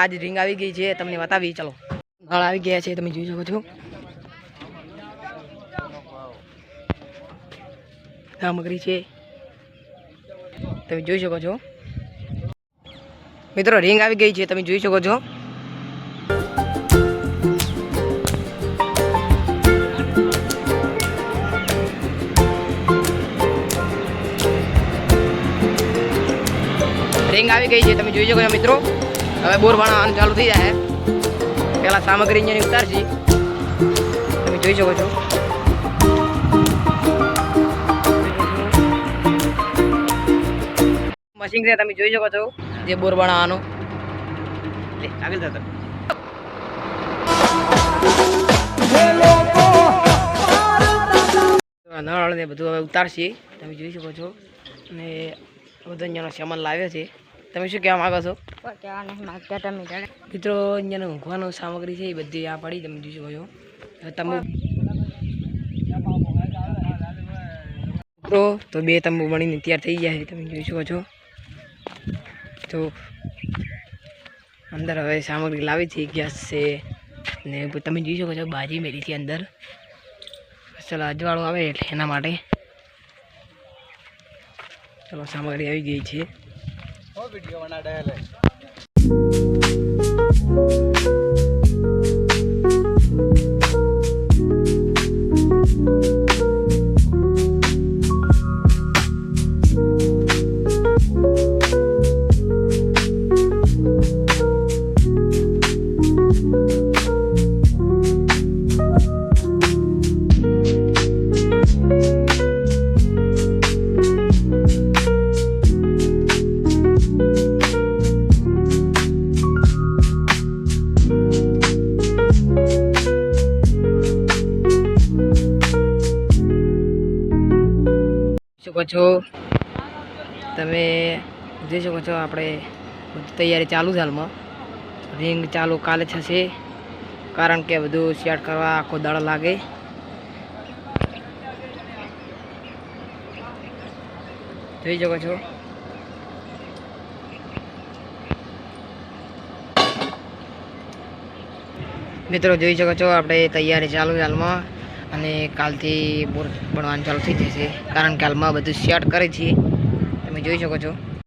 આજ રિંગ આવી ગઈ છે, તમને બતાવી, ચલો. નળ આવી ગયા છે, તમે જોઈ શકો છો. સામગ્રી છે. તમે જોઈ શકો છો. મિત્રો રિંગ આવી ગઈ છે, તમે જોઈ શકો છો. રિંગ આવી ગઈ છે, તમે જોઈ શકો છો, મિત્રો. હવે બોર ભણવાનું ચાલુ થઈ જાય પહેલા સામગ્રી અહીંયા ઉતારશી તમે જોઈ શકો છો. મશીન છે, તમે જોઈ શકો છો, જે બોર બનાવવાનું આગળ જતા નળ ને બધું હવે ઉતારશે. તમે જોઈ શકો છો. ને બધો અહીંયાનો સામાન લાવ્યો છે. તમે શું કહેવા માંગો છો? મિત્રો અહીંયાનો ઊંઘવાનો સામગ્રી છે એ બધી આ પડી તમે જોઈ શકો છો. તમે મિત્રો તો બે તંબુ બનીને તૈયાર થઈ ગયા છે તમે જોઈ શકો છો. તો અંદર હવે સામગ્રી લાવી છે ગેસ છે ને તમે જોઈ શકો છો બાજી મેરી છે અંદર. ચલો અજવાળું આવે એટલે એના માટે ચલો સામગ્રી આવી ગઈ છે. video on a શકો છો. તમે જોઈ શકો છો, આપણે બધી તૈયારી ચાલુ છે હાલમાં. રિંગ ચાલુ કાલે થશે. કારણ કે બધું સેટ કરવા આખો દાડો લાગે. જોઈ શકો છો. મિત્રો, જોઈ શકો છો, આપણે તૈયારી ચાલુ હાલમાં. અને કાલથી બોર બનવાનું ચાલુ થઈ જશે. કારણ કે હાલમાં બધું શેર્ટ કરે છે. તમે જોઈ શકો છો.